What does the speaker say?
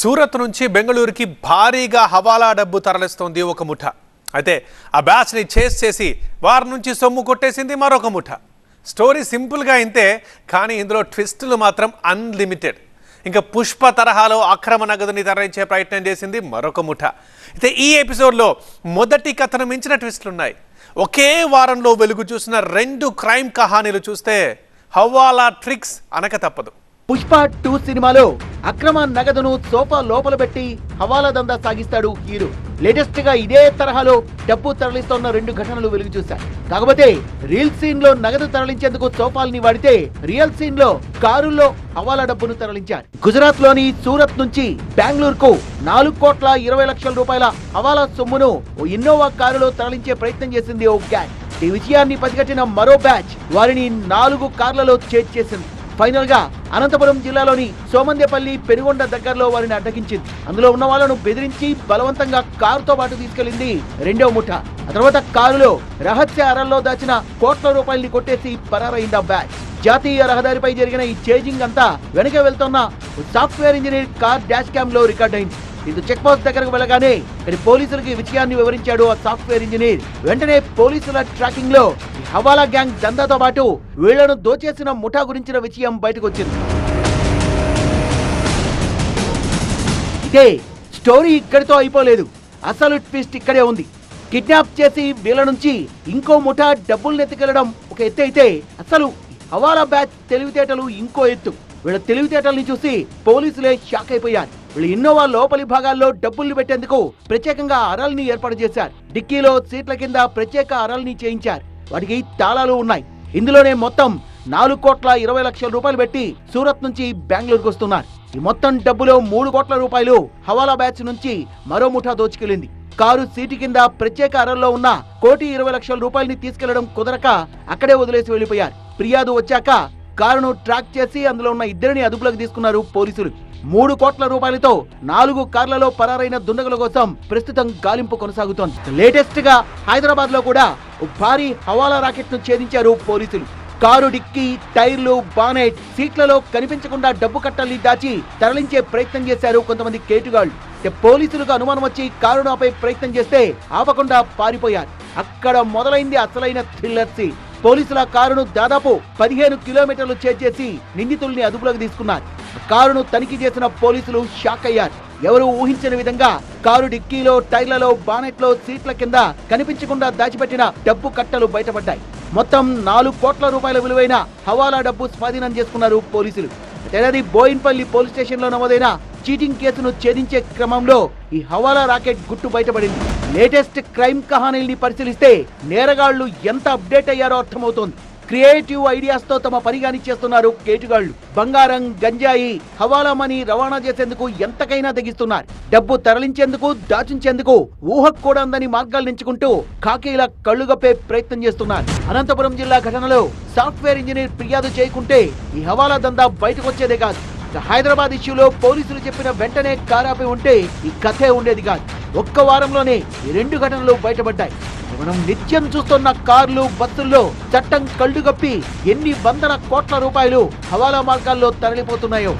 సూరత్ నుంచి బెంగళూరుకి భారీగా హవాలా డబ్బు తరలిస్తోంది ఒక ముఠ. అయితే ఆ బ్యాచ్ని చేస్ చేసి వారి నుంచి సొమ్ము కొట్టేసింది మరొక ముఠ. స్టోరీ సింపుల్గా ఇంతే కానీ ఇందులో ట్విస్టులు మాత్రం అన్లిమిటెడ్. ఇంకా పుష్ప తరహాలో అక్రమ నగదుని తరలించే ప్రయత్నం చేసింది మరొక ముఠ. అయితే ఈ ఎపిసోడ్లో మొదటి కథను మించిన ట్విస్టులు ఉన్నాయి ఒకే వారంలో వెలుగు చూసిన రెండు క్రైమ్ కహానీలు చూస్తే హవాలా ట్రిక్స్ అనక తప్పదు. పుష్ప టూ సినిమాలో అక్రమ నగదును సోఫా లోపల పెట్టి హవాలా దందా సాగిస్తాడు హీరో. లేటెస్ట్గా ఇదే తరహాలో డబ్బు తరలిస్తోన్న రెండు ఘటనలు వెలుగు చూశాయి కాకపోతే రీల్ సీన్లో నగదు తరలించేందుకు సోఫాల్ని వాడితే రియల్ సీన్లో కారుల్లో హవాలా డబ్బును తరలించారు. గుజరాత్లోని సూరత్ నుంచి బెంగళూరుకు నాలుగు కోట్ల ఇరవై లక్షల రూపాయల హవాలా సొమ్మును ఓ ఇన్నోవా కారులో తరలించే ప్రయత్నం చేసింది ఓ గ్యాంగ్. ఈ విజయాన్ని పసిగట్టిన మరో బ్యాచ్ వారిని నాలుగు కార్లలో చేర్చేసింది. ఫైనల్గా ఫైనల్గా అనంతపురం జిల్లాలోని సోమందేపల్లి పెనుగొండ దగ్గరలో వారిని అడ్డగించింది. అందులో ఉన్న వాళ్ళను బెదిరించి బలవంతంగా కారుతో పాటు తీసుకెళ్ళింది రెండవ ముఠ. ఆ తర్వాత కారులో రహస్య అరల్లో దాచిన కోట్ల రూపాయల్ని కొట్టేసి పరారైంది ఆ బ్యాచ్. జాతీయ రహదారిపై జరిగిన ఈ చేజింగ్ అంతా వెనక వెళ్తున్న సాఫ్ట్వేర్ ఇంజనీర్ కార్ డాష్ క్యామ్లో రికార్డ్ అయింది ఇది చెక్ పోస్ట్ దగ్గరకు వెళ్ళగానే ఇక్కడ పోలీసులకి విషయాన్ని వివరించాడు ఆ సాఫ్ట్వేర్ ఇంజనీర్. వెంటనే పోలీసుల ట్రాకింగ్లో హవాలా గ్యాంగ్ దందాతో పాటు వీళ్ళను దోచేసిన ముఠా గురించిన విషయం బయటకు వచ్చింది ఇదే స్టోరీ ఇక్కడితో అయిపోలేదు. అసలు ట్విస్ట్ ఇక్కడే ఉంది. కిడ్నాప్ చేసి వీళ్ళ నుంచి ఇంకో ముఠా డబ్బులు ఎత్తుకెళ్ళడం ఒక ఎత్తు అయితే అసలు హవాలా బ్యాచ్ తెలివితేటలు ఇంకో ఎత్తు. వీళ్ళ తెలివితేటల్ని చూసి పోలీసులే షాక్ అయిపోయారు. వీళ్ళు ఇన్నోవా లోపలి భాగాల్లో డబ్బుల్ని పెట్టేందుకు ప్రత్యేకంగా అరల్ని ఏర్పాటు చేశారు. డిక్కీలో సీట్ల కింద ప్రత్యేక అరల్ని చేయించారు. వాటికి తాళాలు ఉన్నాయి. ఇందులోనే మొత్తం నాలుగు కోట్ల ఇరవై లక్షల రూపాయలు పెట్టి సూరత్ నుంచి బెంగళూరుకు వస్తున్నారు. ఈ మొత్తం డబ్బులో మూడు కోట్ల రూపాయలు హవాలా బ్యాచ్ నుంచి మరో ముఠా దోచుకెళ్ళింది కారు సీటు కింద ప్రత్యేక అరల్లో ఉన్న కోటి ఇరవై లక్షల రూపాయలని తీసుకెళ్ళడం కుదరక అక్కడే వదిలేసి వెళ్ళిపోయారు ఫిర్యాదు వచ్చాక కారును ట్రాక్ చేసి అందులో ఉన్న ఇద్దరిని అదుపులోకి తీసుకున్నారు పోలీసులు. మూడు కోట్ల రూపాయలతో నాలుగు కార్లలో పరారైన దుండగుల కోసం ప్రస్తుతం గాలింపు కొనసాగుతోంది. లేటెస్ట్గా హైదరాబాద్లో కూడా భారీ హవాలా రాకెట్ను ఛేదించారు పోలీసులు. కారు డిక్కీ టైర్లు బానెట్ సీట్లలో కనిపించకుండా డబ్బు కట్టల్ని దాచి తరలించే ప్రయత్నం చేశారు కొంతమంది కేటుగాళ్ళు పోలీసులకు అనుమానం వచ్చి కారును ఆపే ప్రయత్నం చేస్తే ఆపకుండా పారిపోయారు. అక్కడ మొదలైంది అసలైన థ్రిల్లర్ సీన్. పోలీసుల కారును దాదాపు పదిహేను కిలోమీటర్లు చేర్చేసి నిందితుల్ని అదుపులోకి తీసుకున్నారు. కారును తనిఖీ చేసిన పోలీసులు షాక్ అయ్యారు. ఎవరు ఊహించని విధంగా కారు డిక్కీలో టైర్లలో బానెట్లో సీట్ల కింద కనిపించకుండా దాచిపెట్టిన డబ్బు కట్టలు బయటపడ్డాయి. మొత్తం నాలుగు కోట్ల రూపాయల విలువైన హవాలా డబ్బు స్వాధీనం చేసుకున్నారు పోలీసులు. ఏడాది బోయిన్పల్లి పోలీస్ స్టేషన్లో నమోదైన చీటింగ్ కేసును ఛేదించే క్రమంలో ఈ హవాలా రాకెట్ గుట్టు బయటపడింది. లేటెస్ట్ క్రైమ్ కహానీల్ని పరిశీలిస్తే నేరగాళ్ళు ఎంత అప్డేట్ అయ్యారో అర్థమవుతోంది. క్రియేటివ్ ఐడియాస్తో తమ పని చేస్తున్నారు కేటుగాళ్ళు బంగారం గంజాయి హవాలా మనీ రవాణా చేసేందుకు ఎంతకైనా తెగిస్తున్నారు. డబ్బు తరలించేందుకు దాచించేందుకు ఊహకు కూడా అందని మార్గాలు ఎంచుకుంటూ కాకీలా కళ్ళుగప్పే ప్రయత్నం చేస్తున్నారు. అనంతపురం జిల్లా ఘటనలో సాఫ్ట్వేర్ ఇంజనీర్ ఫిర్యాదు చేయకుంటే ఈ హవాలా దందా బయటకు వచ్చేదే కాదు. హైదరాబాద్ ఇష్యూలో పోలీసులు చెప్పిన వెంటనే కారాపై ఉంటే ఈ కథే ఉండేది కాదు. ఒక్క వారంలోనే ఈ రెండు ఘటనలు బయటపడ్డాయి. మనం నిత్యం చూస్తున్న కార్లు బస్సుల్లో చట్టం కళ్ళు కప్పి ఎన్ని వందల కోట్ల రూపాయలు హవాలా మార్గాల్లో తరలిపోతున్నాయో.